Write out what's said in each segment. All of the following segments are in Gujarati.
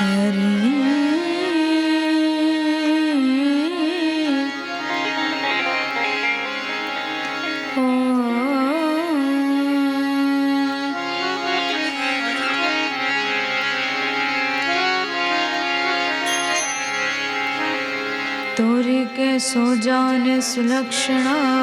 توری کے سو جانے سلکشا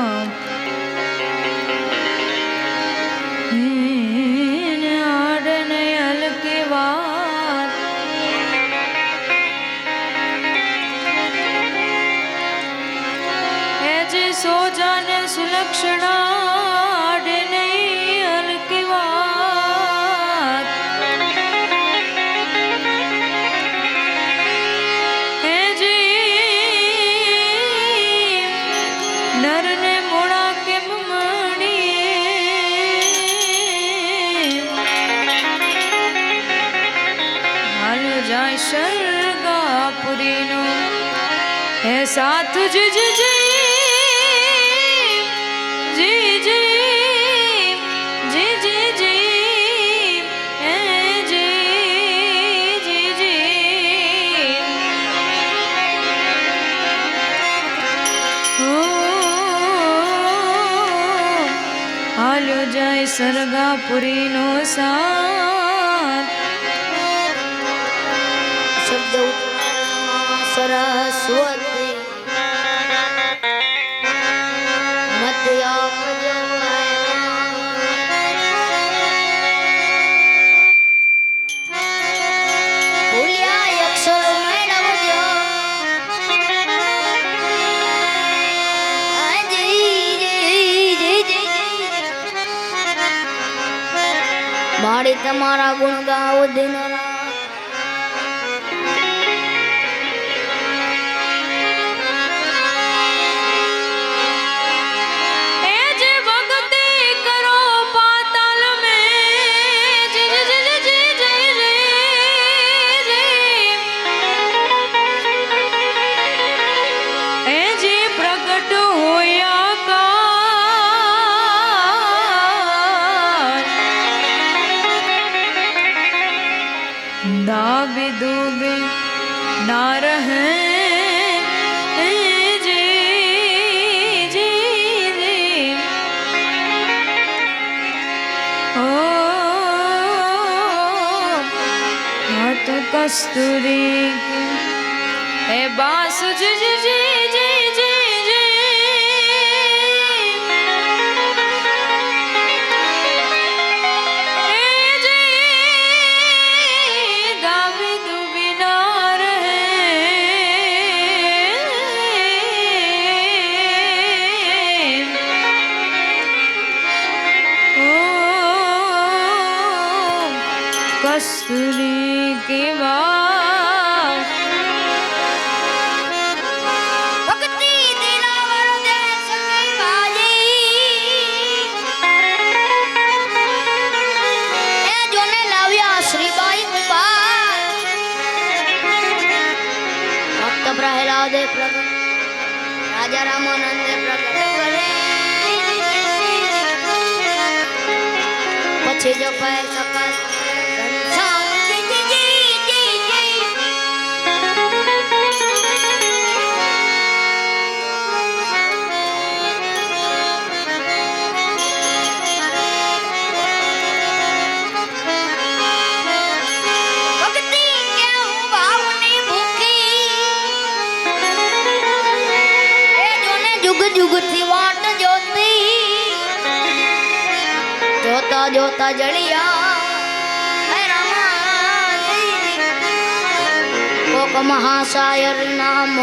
શરગાપુરીનો હે સાથ જી જી જી જી જી જી જી જી, હે જી જી જી. હાલો જાય સરગાપુરીનો સા સરસ્વતી મારે તમારા ગુણ ગાઓ દિન डूबे डूबे ना रहे કસ્તુરી એ બાસુજ જી She your bike. जो जड़िया। महाशायर नाम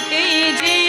ঘটে যে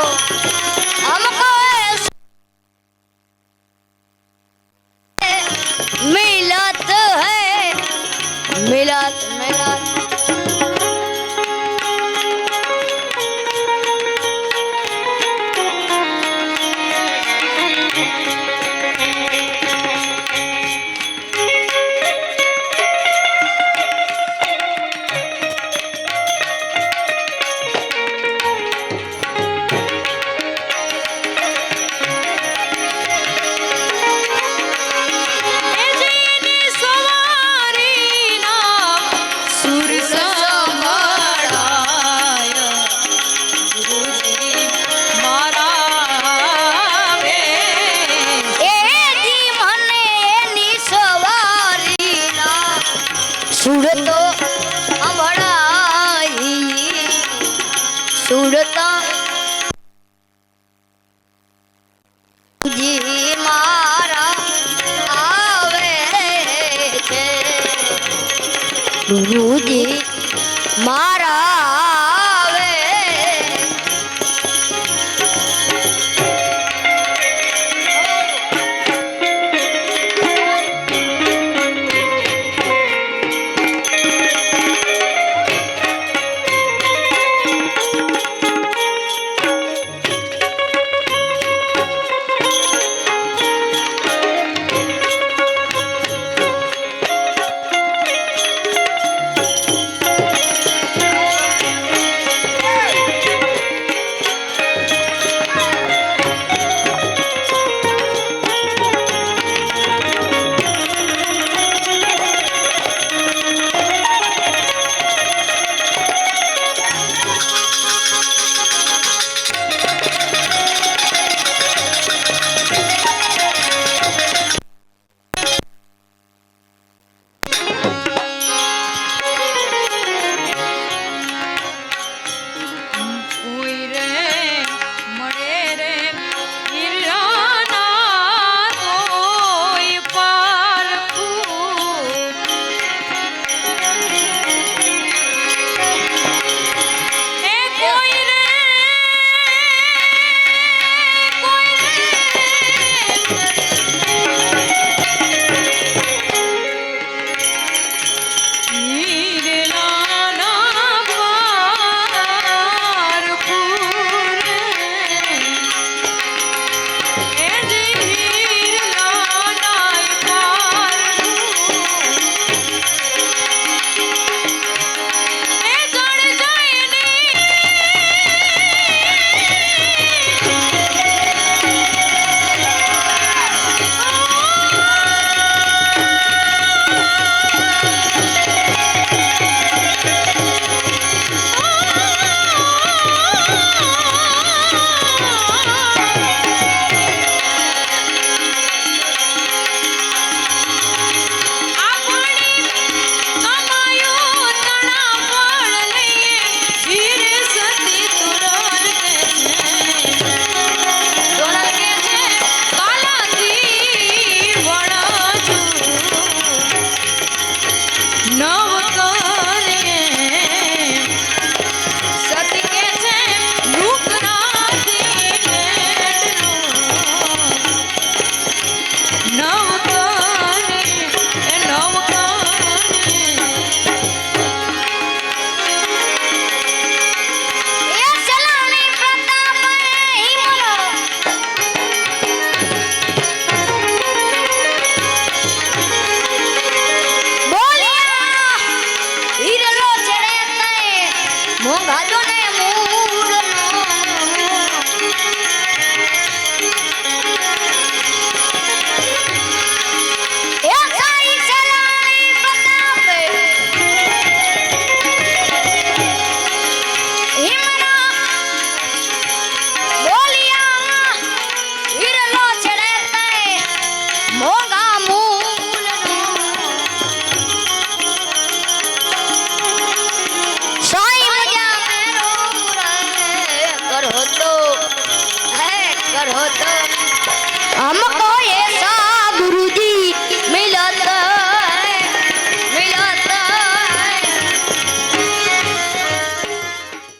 Oh.